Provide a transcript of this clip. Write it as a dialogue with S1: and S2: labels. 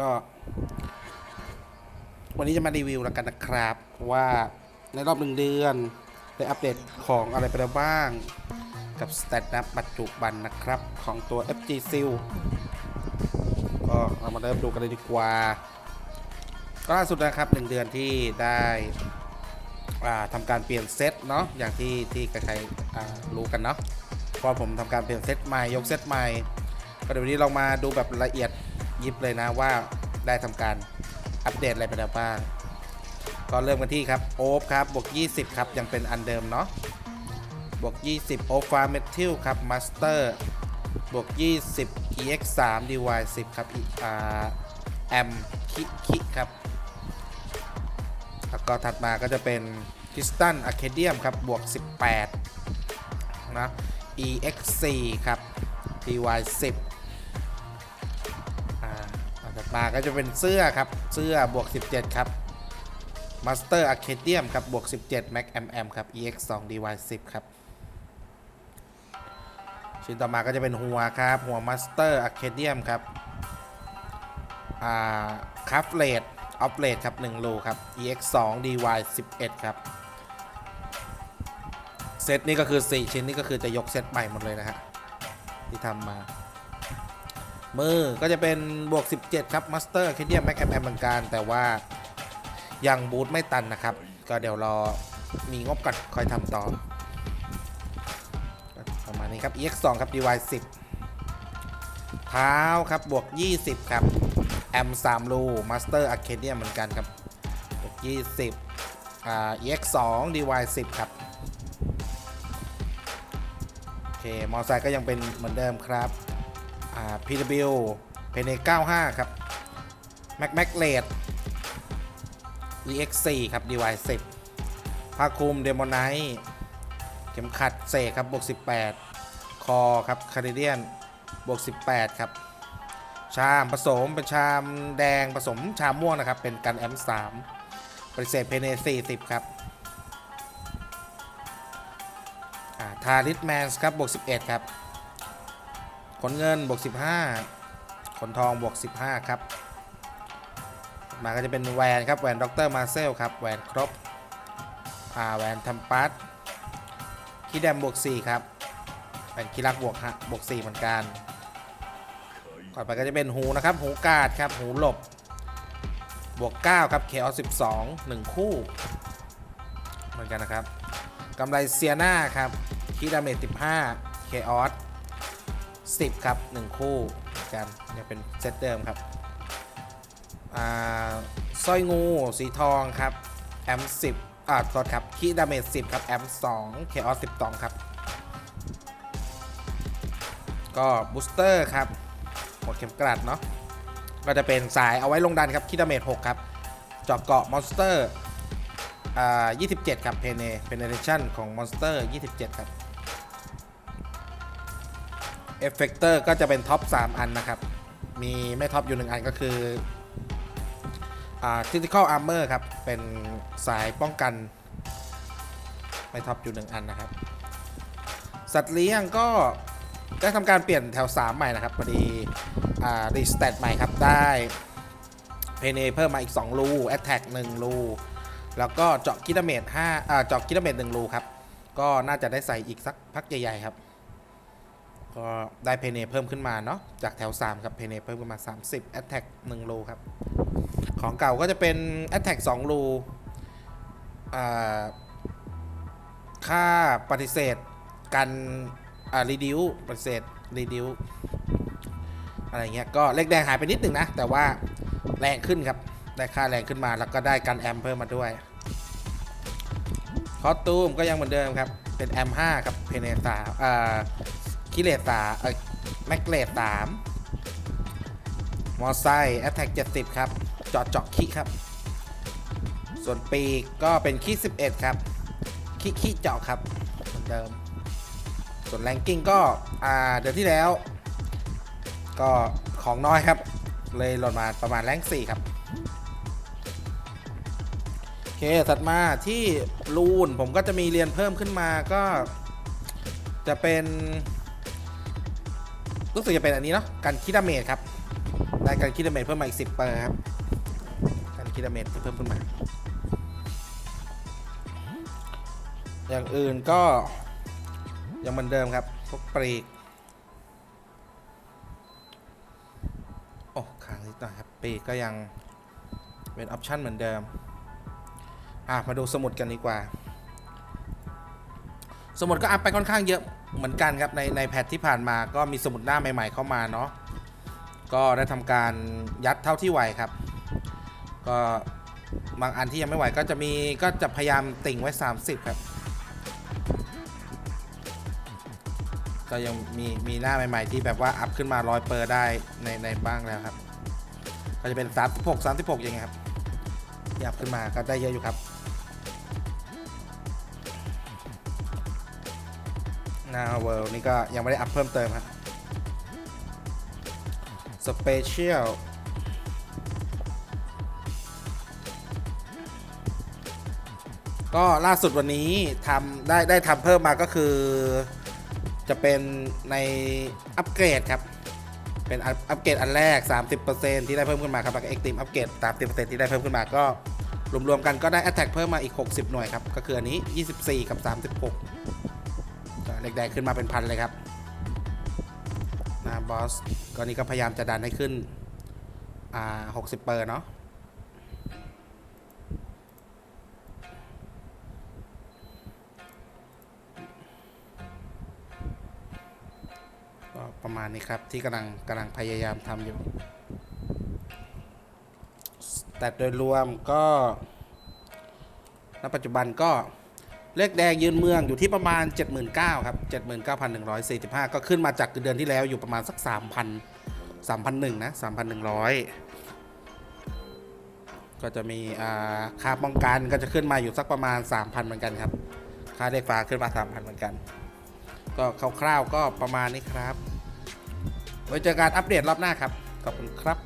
S1: ก็ วันนี้จะมารีวิวแล้วกันนะครับ ว่าในรอบหนึ่งเดือนได้อัปเดตของอะไรไปแล้วบ้าง กับสเตตนับปัจจุบันนะครับ ของตัว FG Seal ก็เรามาเริ่มดูกันเลยดีกว่าก็ล่าสุดนะครับหนึ่งเดือนที่ได้อ่าทำการเปลี่ยนเซตเนาะอย่างที่ที่ใครๆรู้กันเนาะพอผมทำการเปลี่ยนเซตใหม่ยกเซตใหม่ก็เดี๋ยววันนี้เรามาดูแบบละเอียด ยิบเลยนะว่าได้ทำการอัปเดตอะไรไปแล้วบ้างก็เริ่มกันที่ครับโอฟครับบวก 20 ครับ ยังเป็นอันเดิมเนาะบวก 20โอฟาร์เมทิลครับมาสเตอร์บวก 20 ex 3 dy 10 ครับอีอ่าแอมคิคิครับ แล้วก็ถัดมาก็จะเป็นคิสตันอะเคเดียมครับบวก 18 นะ ex 4 ครับ dy 10 มาก็จะเป็นเสื้อครับ เสื้อบวก 17 ครับ Master Arcadium ครับ บวก 17 Mac mm ครับ ex 2 dy 10 ครับ ชิ้นต่อมาก็จะเป็นหัวครับ หัว Master Arcadium ครับ อ่าคัฟเลดออฟเลดครับ1โลครับ ex 2 dy 11 ครับ เซตนี้ก็คือ 4 ชิ้นนี้ก็คือจะยกเซตใหม่หมดเลยนะฮะที่ทำมา มือก็จะเป็นบวก 17 ครับ Master Arcadium Mac mm เหมือนกันแต่ว่ายังบูทไม่ตันนะครับ ก็เดี๋ยวรอมีงบก่อนคอยทำต่อประมาณนี้ครับ ex 2ครับ dy 10เท้าครับบวก 20 ครับ แอม3รู master arcadium เหมือนกันครับบวก 20อ่า ex 2 dy 10ครับโอเค มอไซค์ก็ยังเป็นเหมือนเดิมครับ อ่า pw p n 95 ครับ mac mac l a d EX4 ครับ DY 10ผ้าคลุมเดมอนไนท์เข็มขัดเสกครับบวก18 คอครับคาริเดียนบวก18 ครับ ชามผสมเป็นชามแดงผสมชามม่วงนะครับ เป็นกันแอม3ปฏิเสธเพเน40 ครับทาริสแมนส์ครับบวก11 ครับ ขนเงินบวก 15 ขนทองบวก 15 ครับ มาก็จะเป็นแหวนครับแหวนด็อกเตอร์มาเซลครับแหวนครบอ่าแหวนทัมปัสคีแดมบวก 4 ครับแหวนคีรักบวกฮะบวก 4 เหมือนกันก่อนไปก็จะเป็นหูนะครับ หูกาดครับ หูหลบบวก 9 ครับเคออส12 1คู่ เหมือนกันนะครับกำไรเซียนาครับคีดาเมจ15เคออส 10 ครับ 1 คู่กันยังเป็นเซตเดิมครับอ่าสร้อยงูสีทองครับแอมสิบอ่าโทษครับคีดาเมจสิบครับแอมสองเคออสสิบสองครับ ก็บูสเตอร์ครับหมดเข็มกลัดเนาะก็จะเป็นสายเอาไว้ลงดันครับคีดาเมจหกครับจาะเกาะมอนสเตอร์อ่า27ครับเพเนเพเนเรชั่นของมอนสเตอร์27ครับ เอฟเฟกเตอร์ก็จะเป็นท็อป 3 อันนะครับ มีไม่ท็อปอยู่หนึ่งอันก็คืออ่า critical armor ครับ เป็นสายป้องกัน ไม่ท็อปอยู่หนึ่งอันนะครับ สัตว์เลี้ยงก็ได้ทำการเปลี่ยนแถว 3 ใหม่นะครับพอดีอ่ารีสเตตใหม่ครับ ได้เพเนเพิ่มมาอีก 2 รูแอตแทก1รูแล้วก็เจาะกิลเมตร5อ่าเจาะกิลเมตร1รูครับ ก็น่าจะได้ใส่อีกสักพักใหญ่ๆครับ ก็ได้เพเนเพิ่มขึ้นมาเนาะจากแถว 3 ครับเพเนเพิ่มขึ้นมา 30แอตแทก1รูครับ ของเก่าก็จะเป็น Attack 2รูค่าปฏิเสธกันอ่า reduce ปฏิเสธ reduce อะไรเงี้ยก็เลขแดงหายไปนิดหนึ่งนะ แต่ว่าแรงขึ้นครับ ได้ค่าแรงขึ้นมาแล้วก็ได้กันแอมเพิ่มมาด้วยคอสตูมก็ยังเหมือนเดิมครับ เป็นแอม5ครับเพเนตาอ่าิเลตาเออแมกเลตสามมอไซค์แอตแทก70ครับเจาะเจาะขี้ครับ ส่วนปีกก็เป็นขี้11ครับ ขี้ขี้เจาะครับเหมือนเดิม ส่วนแรงกิ้งก็ อ่า เดือนที่แล้ว ก็ของน้อยครับ เลยหล่นมาประมาณแรง4ครับโอเคถัดมาที่รูนผมก็จะมีเรียนเพิ่มขึ้นมาก็จะเป็น รู้สึกจะเป็นอันนี้เนาะกันคิดาเมจครับ ได้การคิดดาเมจเพิ่มมาอีก10เปอร์ครับ การคิดดาเมจที่เพิ่มขึ้นมา อย่างอื่นก็ยังเหมือนเดิมครับ พวกปรีกโอ้ค้างนิดหน่อยครับปรีกก็ยังเป็นออปชันเหมือนเดิม อะ มาดูสมุดกันดีกว่า สมุดก็อัพไปค่อนข้างเยอะ เหมือนกันครับในในแพทที่ผ่านมาก็มีสมุดหน้าใหม่ ๆ เข้ามาเนาะก็ได้ทำการยัดเท่าที่ไหวครับ ก็บางอันที่ยังไม่ไหวก็จะมีก็จะพยายามติ่งไว้ 30 ครับ ก็ยังมีมีหน้าใหม่ๆ ที่แบบว่าอัพขึ้นมาร้อยเปอร์ได้ในในบ้างแล้วครับ ก็จะเป็น 36 36อย่างเงี้ยครับอัพขึ้นมาก็ได้เยอะอยู่ครับ นาเวิลด์นี่ก็ยังไม่ได้อัพเพิ่มเติมฮะสเปเชียลก็ล่าสุดวันนี้ทำได้ได้ทำเพิ่มมาก็คือ จะเป็นในอัปเกรดครับ เป็นอัปอัปเกรดอันแรก 30%ที่ได้เพิ่มขึ้นมาครับแล้วก็เอ็กตีมอัปเกรด30%ที่ได้เพิ่มขึ้นมาก็รวมๆกันก็ได้ Attack เพิ่มมาอีก 60 หน่วยครับ ก็คืออันนี้ 24 กับ 36 ก็เลขแดงขึ้นมาเป็นพันเลยครับนะบอสก็นี่ก็พยายามจะดันให้ขึ้น อ่า60เปอร์เนาะก็ประมาณนี้ครับที่กำลังกำลังพยายามทำอยู่ แต่โดยรวมก็ณปัจจุบันก็ เลขแดงยืนเมืองอยู่ที่ประมาณ 79,000ครับ79,145 ก็ขึ้นมาจากเดือนที่แล้วอยู่ประมาณสัก 3,000 3,001นะ3,100 ก็จะมีค่าป้องกันก็จะขึ้นมาอยู่สักประมาณ 3,000 เหมือนกันครับ ค่าเลขฟ้าขึ้นมา 3,000 เหมือนกัน ก็คร่าวๆก็ประมาณนี้ครับ ไว้เจอการอัปเดตรอบหน้าครับ ขอบคุณครับ